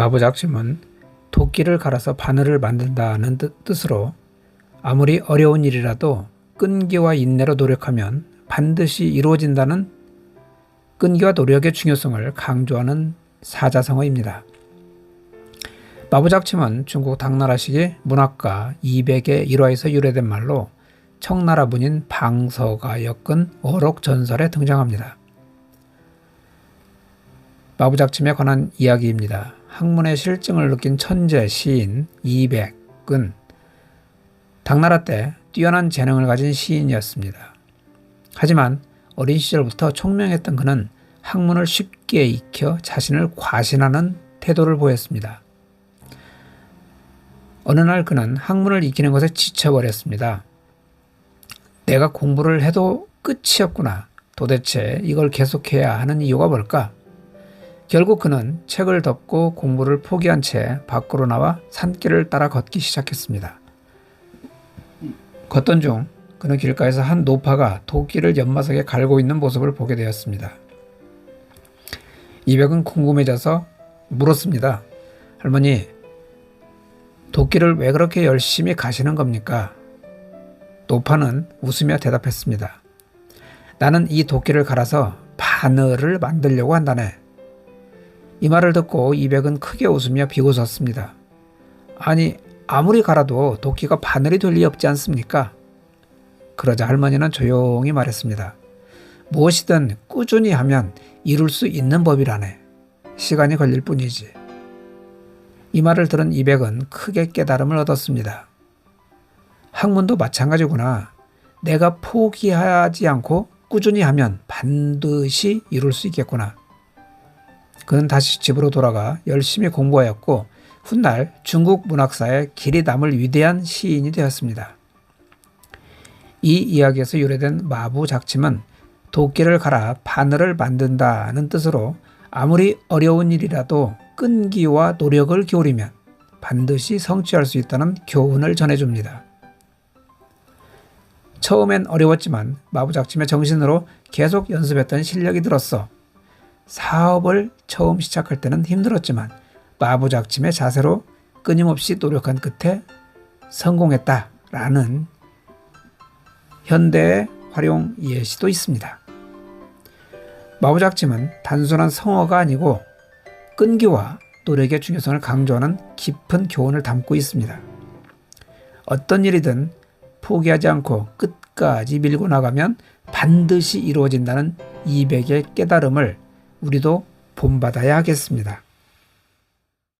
마부작침은 도끼를 갈아서 바늘을 만든다는 뜻- 뜻으로 아무리 어려운 일이라도 끈기와 인내로 노력하면 반드시 이루어진다는 끈기와 노력의 중요성을 강조하는 사자성어입니다. 마부작침은 중국 당나라식의 문학가 이백의 일화에서 유래된 말로 청나라 문인 방서가 엮은 어록 전설에 등장합니다. 마부작침에 관한 이야기입니다. 학문의 실증을 느낀 천재 시인 이백은 당나라 때 뛰어난 재능을 가진 시인이었습니다. 하지만 어린 시절부터 총명했던 그는 학문을 쉽게 익혀 자신을 과신하는 태도를 보였습니다. 어느 날 그는 학문을 익히는 것에 지쳐버렸습니다. 내가 공부를 해도 끝이었구나. 도대체 이걸 계속해야 하는 이유가 뭘까? 결국 그는 책을 덮고 공부를 포기한 채 밖으로 나와 산길을 따라 걷기 시작했습니다. 걷던 중 그는 길가에서 한 노파가 도끼를 연마석에 갈고 있는 모습을 보게 되었습니다. 이백은 궁금해져서 물었습니다. 할머니, 도끼를 왜 그렇게 열심히 가시는 겁니까? 노파는 웃으며 대답했습니다. 나는 이 도끼를 갈아서 바늘을 만들려고 한다네. 이 말을 듣고 이백은 크게 웃으며 비웃었습니다. 아니, 아무리 갈아도 도끼가 바늘이 될 리 없지 않습니까? 그러자 할머니는 조용히 말했습니다. 무엇이든 꾸준히 하면 이룰 수 있는 법이라네. 시간이 걸릴 뿐이지. 이 말을 들은 이백은 크게 깨달음을 얻었습니다. 학문도 마찬가지구나. 내가 포기하지 않고 꾸준히 하면 반드시 이룰 수 있겠구나. 그는 다시 집으로 돌아가 열심히 공부하였고 훗날 중국 문학사에 길이 남을 위대한 시인이 되었습니다. 이 이야기에서 유래된 마부 작침은 도끼를 갈아 바늘을 만든다는 뜻으로 아무리 어려운 일이라도 끈기와 노력을 기울이면 반드시 성취할 수 있다는 교훈을 전해줍니다. 처음엔 어려웠지만 마부작침의 정신으로 계속 연습했던 실력이 들었어. 사업을 처음 시작할 때는 힘들었지만 마부작침의 자세로 끊임없이 노력한 끝에 성공했다라는 현대의 활용 예시도 있습니다. 마부작침은 단순한 성어가 아니고 끈기와 노력의 중요성을 강조하는 깊은 교훈을 담고 있습니다. 어떤 일이든 포기하지 않고 끝까지 밀고 나가면 반드시 이루어진다는 이백의 깨달음을 우리도 본받아야 하겠습니다.